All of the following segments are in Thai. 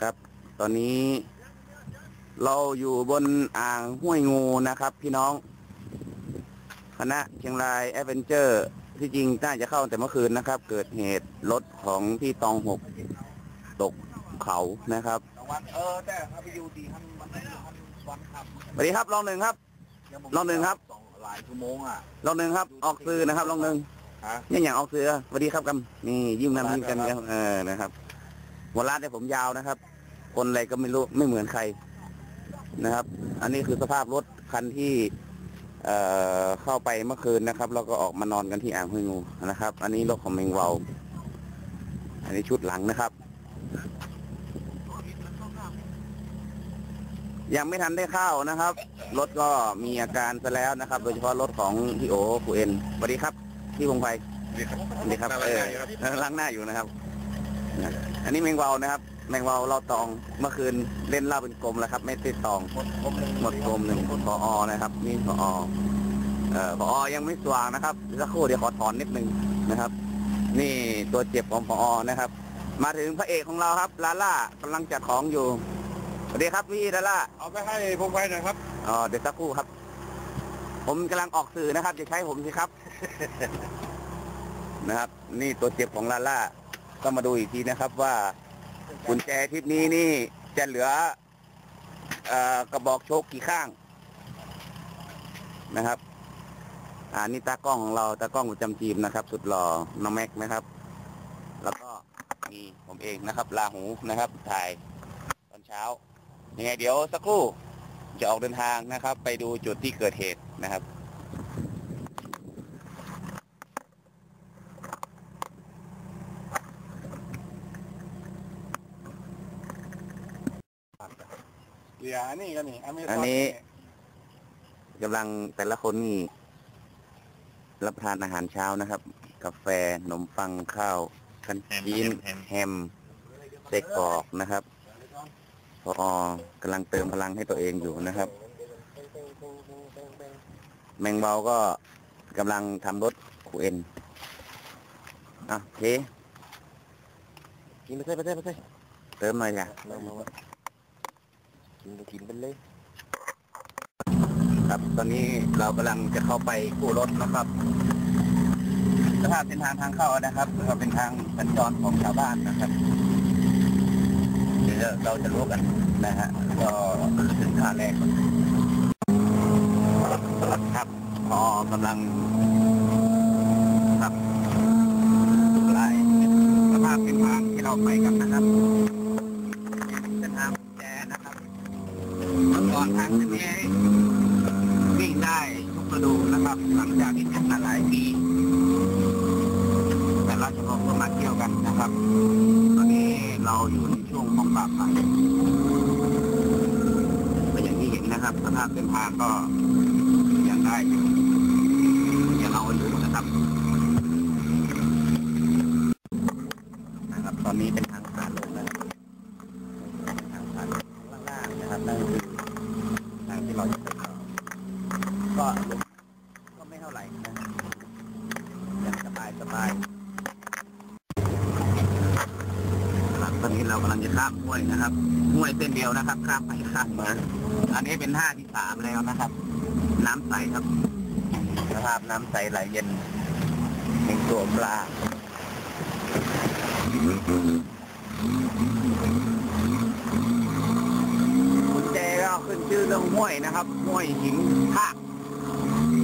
ครับ ตอนนี้ เราอยู่บนอ่างห้วยงูนะครับ พี่น้อง คณะเชียงรายแอดเวนเจอร์ ที่จริงน่าจะเข้าแต่เมื่อคืนนะครับ เกิดเหตุรถของพี่ตองหกตกเขานะครับวันเออแต่ถ้าไปอยู่ดีท่านวันนั้นท่านวันขับสวัสดีครับลองหนึ่งครับรอบหนึ่งครับสองหลายชั่วโมงอะลองหนึ่งครับ ออกซื้อนะครับลองหนึ่งฮะนี่อย่างออกซื้อสวัสดีครับกันนี่ยิ้มนำยิ้มกันครับเออนะครับหัวลาดเนี่ยผมยาวนะครับ คนอะไรก็ไม่รู้ไม่เหมือนใครนะครับ อันนี้คือสภาพรถคันที่เอ่อเข้าไปเมื่อคืนนะครับ แล้วก็ออกมานอนกันที่อ่างห้วยงูนะครับ อันนี้รถของเมงเวาอันนี้ชุดหลังนะครับ ยังไม่ทันได้เข้านะครับ รถก็มีอาการซะแล้วนะครับ โดยเฉพาะรถของพี่โอครูเอ็นสวัสดีครับ พี่พงไพสวัสดีครับเออล้างหน้าอยู่นะครับ อันนี้แมงเวานะครับ แมงเวาเราตองเมื่อคืนเล่นเหล่าเป็นกลมแล้วครับ ไม่ติดตองหมดผมหนึ่งหมดกลมหนึ่งพออนะครับ นี่พออเอ่อพออยังไม่สว่างนะครับเดี๋ยวสักครู่เดี๋ยวขอถอนนิดนึงนะครับ นี่ตัวเจ็บของพออนะครับ มาถึงพระเอกของเราครับลาล่ากำลังจัดของอยู่สวัสดีครับพี่ลาล่าเอาไปให้พงไฟหน่อยครับอ๋อเดี๋ยวสักครู่ครับ ผมกำลังออกสื่อนะครับอย่าใช้ผมสิครับ นะครับ นี่ตัวเจ็บของลาล่าก็มาดูอีกทีนะครับว่า กุญแจทริปนี้นี่จะเหลืออกระบอกโชคกี่ข้างนะครับอ่านี่ตากล้องของเราตากล้องประจำทีมนะครับ สุดหล่อน้องแม็กนะครับ แล้วก็มีผมเองนะครับลาหูนะครับ ถ่ายตอนเช้ายังไงเดี๋ยวสักครู่จะออกเดินทางนะครับ ไปดูจุดที่เกิดเหตุนะครับ เดี๋ยวอันนี้ก็นี่อเมซอันนี้ กำลังแต่ละคนนี่รับประทานอาหารเช้านะครับ กาแฟขนมปังข้าวกันจีนแฮมเซ็กกรอกนะครับพออกำลังเติมพลังให้ตัวเองอยู่นะครับ แมงเบาก็กำลังทำรถคูเอ็นอะโอเคกินไปเถอะไปเถอะไปเถอะเติมหน่อยจ้ะ กินก็กินไปเลย ครับ ตอนนี้เรากำลังจะเข้าไปกู้รถนะครับ สภาพเป็นทางทางเข้านะครับก็เป็นทางสัญจรของชาวบ้านนะครับ เดี๋ยวเราจะรู้กันนะฮะ ก็ถึงท่าแรกครับพอกำลังครับไล่สภาพเป็นทางที่เราไปกันนะครับ เป็นทางกุญแจนะครับ เมื่อก่อนทางเส้นนี้วิ่งได้ทุกฤดูนะครับ หลังจากที่เป็นมาหลายปี แต่ราชบัณฑิตก็มาเที่ยวกันนะครับ ตอนนี้เราอยู่ใน ช่วงของปราบม่ก็อย่างที่เห็นนะครับสภาพเส้นทางก็ยังได้อยู่ยังเอาอยู่นะครับนะครับ ตอนนี้เป็นทางผ่านลงนะครับเป็นทางผ่านลงข้างล่างนะครับนั่นคือ ทางที่เราจะไปต่อก็ก็ไม่เท่าไหร่นะยังสบายสบายครับตอนนี้ เรากำลังจะข้ามห้วยนะครับห้วยเส้นเดียวนะครับ ข้ามไปข้ามมาอันนี้เป็นท่าที่สามแล้วนะครับ น้ำใสครับสภาพน้ำใสไหลเย็นเป็นตัวปลากุญแจก็ขึ้นชื่อเรื่องห้วยนะครับห้วยหินทาก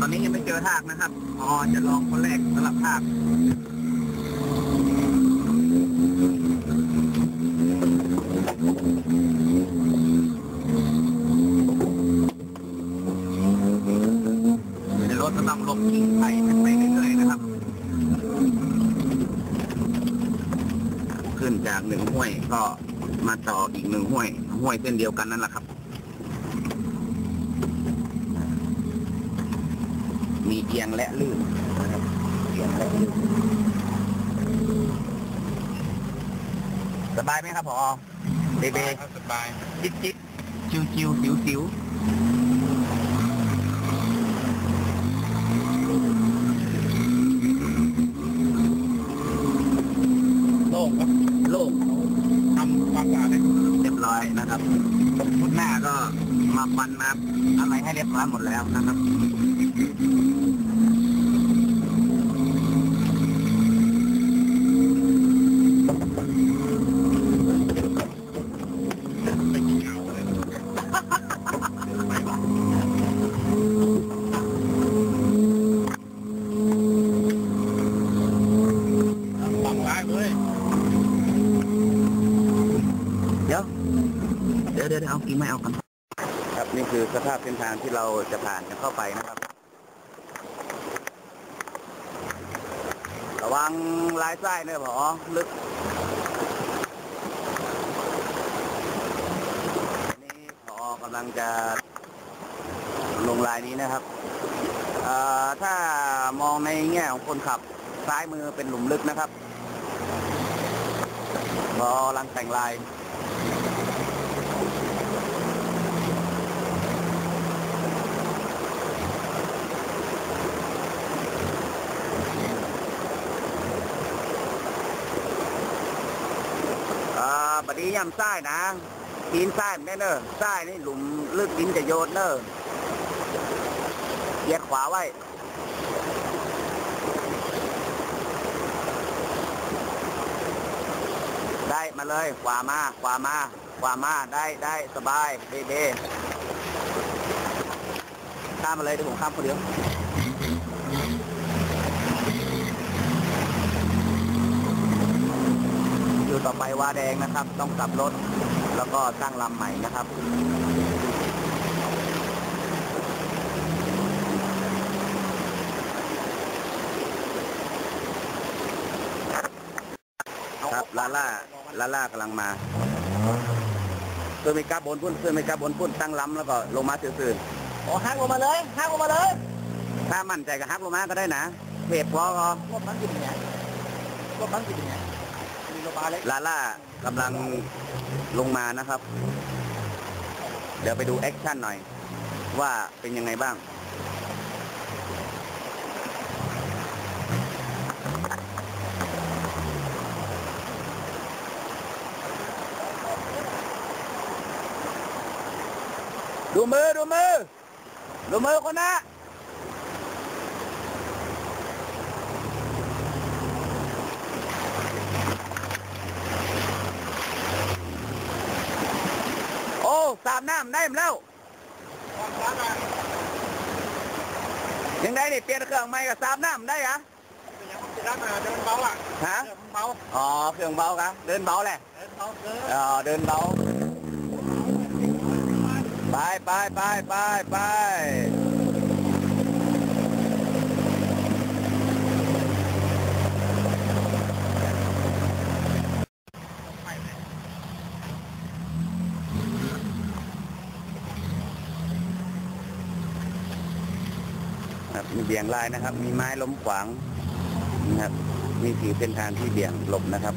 ตอนนี้ยังไม่เจอทากนะครับอ๋อจะลองคนแรกสำหรับทากในรถก็ต้องหลบกิ่งไผ่ขึ้นไปเรื่อยๆนะครับ ขึ้นจากหนึ่งห้วย ก็มาต่ออีกหนึ่งห้วย ห้วยเส้นเดียวกันนั่นแหละครับ มีเอียงและลื่นนะครับเอียงและลื่นสบายไหมครับพอเบเบสบายจิตจิตชิวชิวสิวสิวโล่งครับโล่งทำ ความสะอาด้เรียบร้อยนะครับชุดหน้าก็มาปันมาอะไรให้เรียบร้อยหมดแล้วนะครับ ดี๋ยวเดี๋ยวเอากิ่งไม้เอากันครับนี่คือสภาพเส้นทางที่เราจะผ่านกันเข้าไปนะครับ ระวังลายไส้เนอะพอลึกอันนี้พอกำลังจะลงลายนี้นะครับถ้ามองในแง่ของคนขับซ้ายมือเป็นหลุมลึกนะครับ พอลังแต่งลาย อ่าบั ดีย่ำไส้นะตีนไส้ไม่เนอะไส้นี่หลุมลึกดินจะโยนเนอะเหยียดขวาไว้ได้มาเลยขวามาขวามาขวามาได้ได้สบายเบเบข้ามมาเลยเดี๋ยวผมข้ามคนเดียว อยู่ต่อ ไปว่าแดงนะครับ ต้องกลับรถ แล้วก็ตั้งลำใหม่นะครับครับลาล่าลาล่ากำลังมาเพื่อนไม่กล้าบนพุ่นเพื่อนไม่กล้าบนพุ่นตั้งลำแล้วก็ลงมาซื่อโอ้ฮักลงมาเลยฮักลงมาเลยๆถ้ามั่นใจกับฮักลงมาก็ได้นะเพจพอก็รถมันกินยังไงรถมันกินยังไงมีรถบาเล็ก ลาล่ากำลังลงมานะครับ เดี๋ยวไปดูแอคชั่นหน่อย ว่าเป็นยังไงบ้าง ดูมือ ดูมือ ดูมือคนนะ โอ้ สามน้ำได้มแล้วยังได้นี่เปลี่ยนเครื่องใหม่กับสามน้ำได้เหรอร้านอาเดินเบาอะฮะเดินเบาอ๋อเครื่องเบาครับเดินเบาแหละเดินเบาเอ๋อเดินเบาไปไปไปไปไป ครับมีเบี่ยงลายนะครับ มีไม้ล้มขวางนะครับนี่คือเส้นทางที่เบี่ยงหลบนะครับ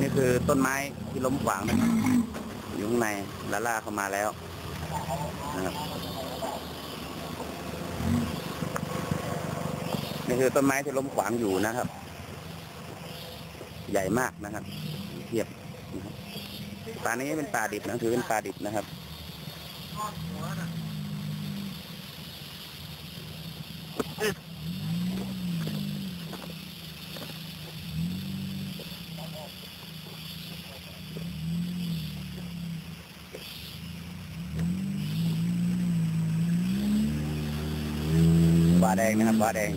นี่คือต้นไม้ที่ล้มขวางนะครับอยู่ข้างในลาล่าเข้ามาแล้วนะครับนี่คือต้นไม้ที่ล้มขวางอยู่นะครับ ใหญ่มากนะครับเทียบนะครับป่านี้เป็นป่าดิบนะถือเป็นป่าดิบนะครับ บาแดงนะครับบาแดง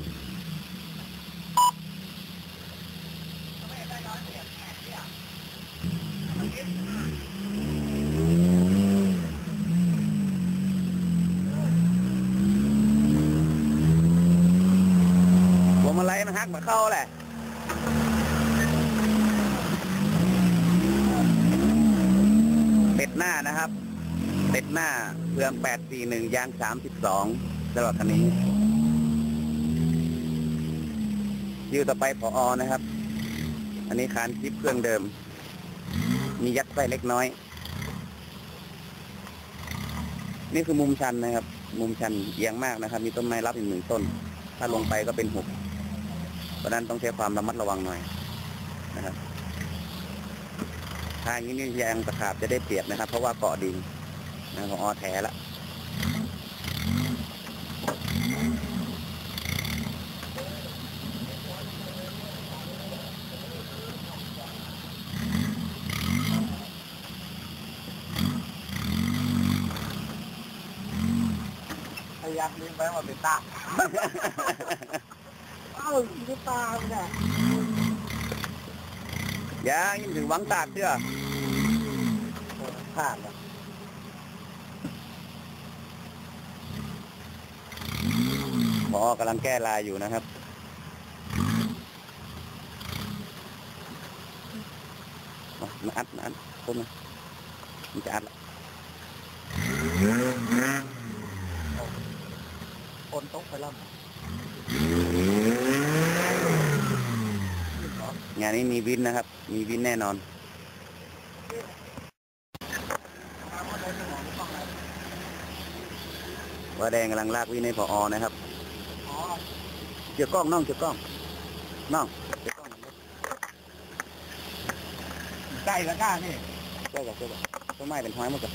ผมอะไรมันหักมาเข้าแหละเป็ดหน้านะครับเป็ดหน้าเพืองแปดสี่หนึ่งยางสามสิบสองสำหรับคันนี้ยิวต่อไปพออนะครับ อันนี้คานซิปเครื่องเดิม มียัดไส้เล็กน้อย นี่คือมุมชันนะครับ มุมชันเอียงมากนะครับ มีต้นไม้รับอีกหนึ่งต้น ถ้าลงไปก็เป็นหุบ เพราะนั้นต้องใช้ความระมัดระวังหน่อยนะครับทางนี้นี่ยางตะขาบจะได้เปรียบนะครับ เพราะว่าเกาะดีนนะพอแท้ละพยายามลืมไปว่าเป็นตา เอ้าเป็นตาเนี่ยยังยังถึงหวังตากเชื่อพลาดแล้วพอกำลังแก้ลายอยู่นะครับมามาอัดมาอัดต้นมามันจะอัดละคนตกไปแล้ว งานนี้มีวินนะครับ มีวินแน่นอน ว่าแดงกำลังลากวินให้พออนะครับอ๋อเจอกล้องน้องเจอกล้องน้องเจอกล้องใกล้แล้วก้านี่เจ้ากับเจ้ากับต้นไม้เป็นห้อยหมดกับ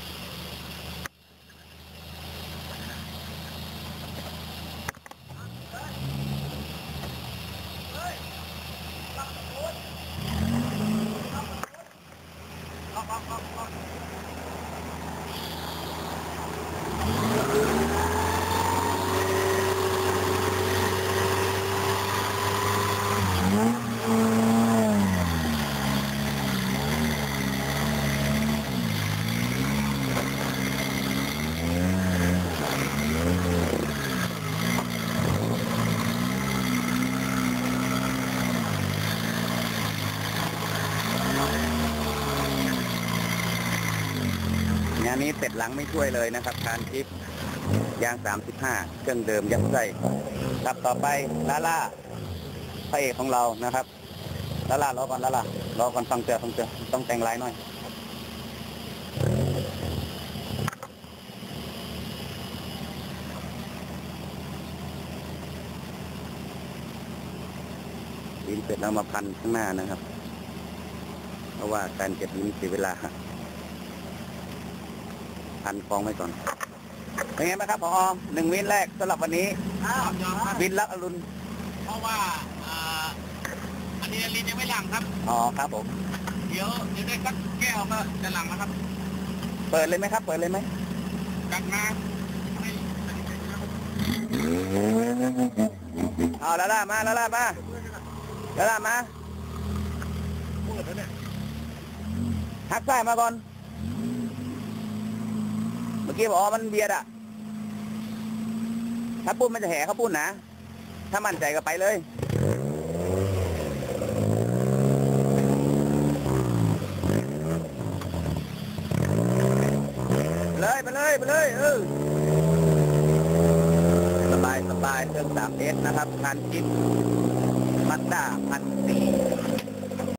นี้เป็ดหลังไม่ช่วยเลยนะครับการคลิปยาง 35 เครื่องเดิมยัดใส่ครับต่อไปลาล่าพระเอกของเรานะครับลาล่ารอก่อนลาล่ารอก่อนฟังเตือฟังเตือต้องแต่งลายหน่อยลิ้นเป็ดเรามาพันข้างหน้านะครับ เพราะว่าการเก็บลิ้นเสียเวลา พันฟองไว้ก่อนเป็นไงบ้างครับพอหนึ่งวินแรกสำหรับวันนี้อ้าวยอมครับวินลักอรุณเพราะว่าอ่าอันนี้ลินยังไม่หลังครับอ๋อครับผมเดี๋ยวเดี๋ยวได้สักแก้วก็จะหลังแล้วครับ เปิดเลยไหมครับ เปิดเลยไหมกัดมาให้เอาละล่ามาละล่ามาละล่ามาพูดแล้วเนี่ยหักซ้ายมาก่อน เมื่อกี้บอกมันเบียดอะ ถ้าปุ้นมันจะแห่เขาปุ้นนะ ถ้ามั่นใจก็ไปเลยเลยไปเลยไปเลยเออสบายสบายเครื่องสามเอสนะครับพันจิบมัดด้าพัน